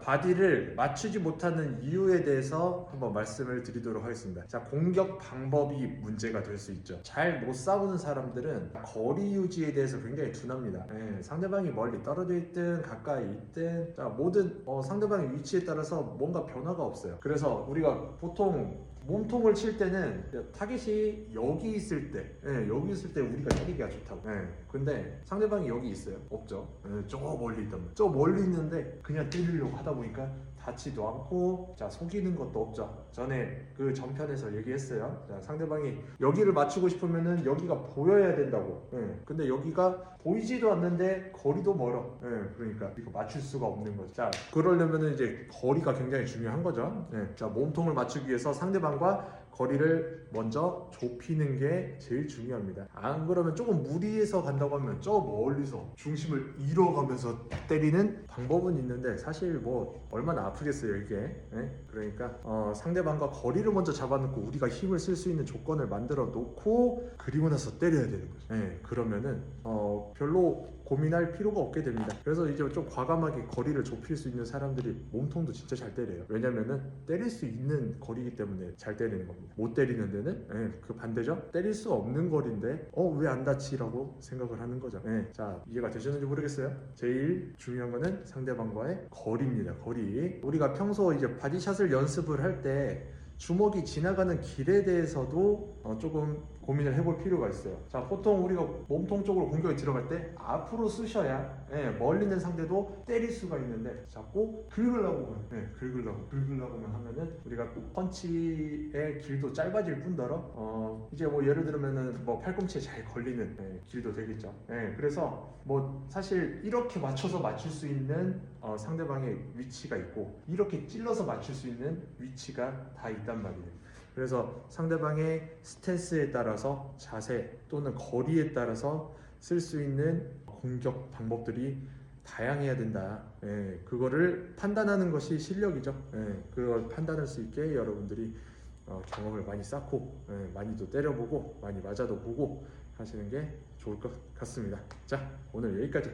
바디를 맞추지 못하는 이유에 대해서 한번 말씀을 드리도록 하겠습니다. 자, 공격 방법이 문제가 될 수 있죠. 잘 못 싸우는 사람들은 거리 유지에 대해서 굉장히 둔합니다. 예, 상대방이 멀리 떨어져 있든 가까이 있든 자, 모든 어, 상대방의 위치에 따라서 뭔가 변화가 없어요. 그래서 우리가 보통 몸통을 칠 때는 타겟이 여기 있을 때, 예, 여기 있을 때 우리가 때리기가 좋다고. 예, 근데 상대방이 여기 있어요? 없죠. 예, 저 멀리 있단 말이에요. 저 멀리 있는데 그냥 때리려고 하다 보니까 닿지도 않고, 자, 속이는 것도 없죠. 전에 그 전편에서 얘기했어요. 자, 상대방이 여기를 맞추고 싶으면은 여기가 보여야 된다고. 예, 근데 여기가 보이지도 않는데 거리도 멀어. 예, 그러니까 이거 맞출 수가 없는 거죠. 자, 그러려면은 이제 거리가 굉장히 중요한 거죠. 예, 자, 몸통을 맞추기 위해서 상대방과 거리를 먼저 좁히는 게 제일 중요합니다. 안 그러면 조금 무리해서 간다고 하면 저 멀리서 중심을 잃어가면서 때리는 방법은 있는데 사실 뭐 얼마나 아프겠어요 이게. 예? 그러니까 어, 상대방과 거리를 먼저 잡아놓고 우리가 힘을 쓸 수 있는 조건을 만들어 놓고 그리고 나서 때려야 되는 거죠. 예, 그러면은 어, 별로 고민할 필요가 없게 됩니다. 그래서 이제 좀 과감하게 거리를 좁힐 수 있는 사람들이 몸통도 진짜 잘 때려요. 왜냐면은 때릴 수 있는 거리이기 때문에 잘 때리는 겁니다. 못 때리는 데는 예, 그 반대죠. 때릴 수 없는 거리인데 어 왜 안 다치라고 생각을 하는 거죠. 예, 자 이해가 되셨는지 모르겠어요. 제일 중요한 거는 상대방과의 거리입니다. 거리. 우리가 평소 이제 바디샷을 연습을 할때 주먹이 지나가는 길에 대해서도 어, 조금 고민을 해볼 필요가 있어요. 자, 보통 우리가 몸통 쪽으로 공격이 들어갈 때 앞으로 쑤셔야 예, 멀리 있는 상대도 때릴 수가 있는데 자꾸 긁으려고만, 예, 긁으려고, 긁으려고만 하면은 우리가 펀치의 길도 짧아질 뿐더러 어, 이제 뭐 예를 들면은 뭐 팔꿈치에 잘 걸리는 예, 길도 되겠죠. 예, 그래서 뭐 사실 이렇게 맞춰서 맞출 수 있는 어, 상대방의 위치가 있고 이렇게 찔러서 맞출 수 있는 위치가 다 있단 말이에요. 그래서 상대방의 스탠스에 따라서 자세 또는 거리에 따라서 쓸 수 있는 공격 방법들이 다양해야 된다. 예, 그거를 판단하는 것이 실력이죠. 예, 그걸 판단할 수 있게 여러분들이 어, 경험을 많이 쌓고 예, 많이도 때려보고 많이 맞아도 보고 하시는 게 좋을 것 같습니다. 자, 오늘 여기까지.